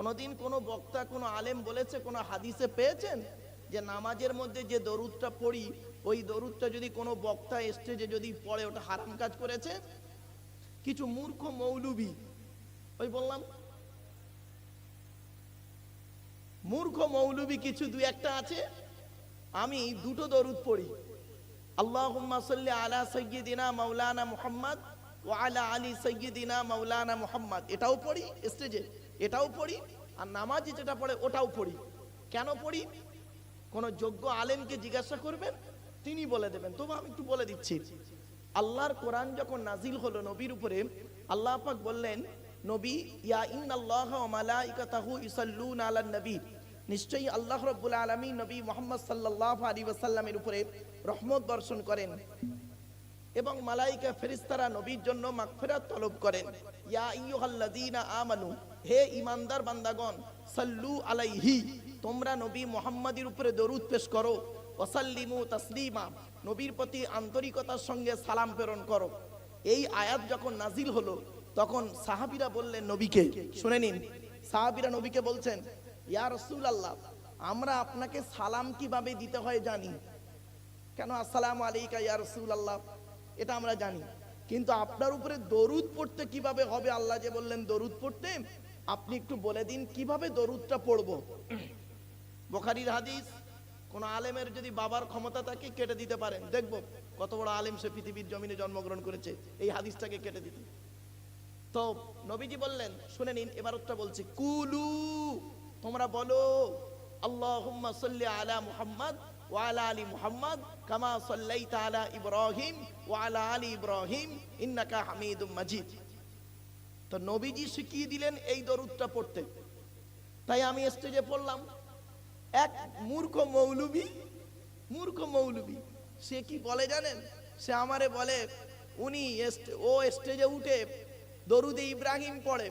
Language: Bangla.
কোনোদিন কোনো বক্তা, কোনো আলেম বলেছে, কোনো হাদিসে পেয়েছেন? যে নামাজের মধ্যে যে দরুদটা পড়ি, ওই দরুদটা যদি কোনো বক্তা স্টেজে যদি পড়ে, ওটা হারাম কাজ করেছে? কিছু মূর্খ মৌলবি, ওই বললাম। মূর্খ মৌলবি কিছু, দুই একটা আছে? আমি দুটো দরুদ পড়ি। আল্লাহ আলা সাইয়্যিদিনা মৌলানা মুহাম্মদ ওয়া আলা আলি সাইয়্যিদিনা মাওলানা মুহাম্মদ। এটাও পড়ি স্টেজে এটাও পড়ি আর নামাজে যেটা পড়ে, ওটাও পড়ি। কেন পড়ি? কোন যোগ্য আলেমকে জিজ্ঞাসা করবেন, তিনি বলে দেবেন। তবু আমি একটু বলে দিচ্ছি, আল্লাহর কোরআন যখন নাজিল হলো নবীর উপরে, আল্লাহ পাক বললেন, নবী, ইয়া ইন্নাল্লাহ ওয়া মালাইকাতাহু ইউসাল্লুনা আলান নবী। নিশ্চয়ই আল্লাহ রাব্বুল আলামিন নবী মুহাম্মদ সাল্লাল্লাহু আলাইহি ওয়াসাল্লামের উপরে রহমত বর্ষণ করেন। এবং মালাইকা ফেরেশতারা নবীর জন্য মাগফিরাত তলব করেন। ইয়া আইয়ুহাল্লাযীনা আমানু, হে বান্দাগণ, সাল্লু আলাইহি, তোমরা নবী মুহাম্মাদের উপরে দরুদ পেশ করো। ওয়াসাল্লিমু তাসলিমা, নবীর প্রতি আন্তরিকতার সঙ্গে সালাম প্রেরণ করো। এই আয়াত যখন নাজিল হলো, তখন সাহাবীরা বললেন নবীকে, শুনে নিন, সাহাবীরা নবীকে বলছেন, ইয়া রাসূলুল্লাহ, আমরা আপনাকে সালাম কীভাবে দিতে হয় জানি? কেন, আসসালামু আলাইকা ইয়া রাসূলুল্লাহ এটা আমরা জানি। কিন্তু আপনার উপরে দরুদ পড়তে কীভাবে হবে? আল্লাহ যে বললেন, দরুদ পড়তে? আপনি একটু বলে দিন, কীভাবে দরুদটা পড়ব? বোখারির হাদিস, কোন আলেমের যদি বাবার ক্ষমতা থাকে, কেটে দিতে পারেন। দেখব কত বড় আলেম সে পৃথিবীর জমিনে জন্মগ্রহণ করেছে। এই হাদিসটাকে কেটে দিতে। তো নবীজি বললেন, শুনে নিন এবার বলছি, কুলু, তোমরা বলো আল্লাহুম্মা সাল্লি আলা মুহাম্মদ আলি মুহাম্মদ কামা সাল্লাইতা আলা ইব্রাহিম ওয়া আলা আলি ইব্রাহিম ইন্নাকা হামিদুম মাজিদ তো নবীজি শিখিয়ে দিলেন এই দরুদটা পড়তে। তাই আমি স্টেজে পড়লাম। এক মূর্খ মৌলবি মূর্খ মৌলবি, সে কি বলে জানেন? সে আমারে বলে, উনি ও স্টেজে উঠে দরুদে ইব্রাহিম পড়ে।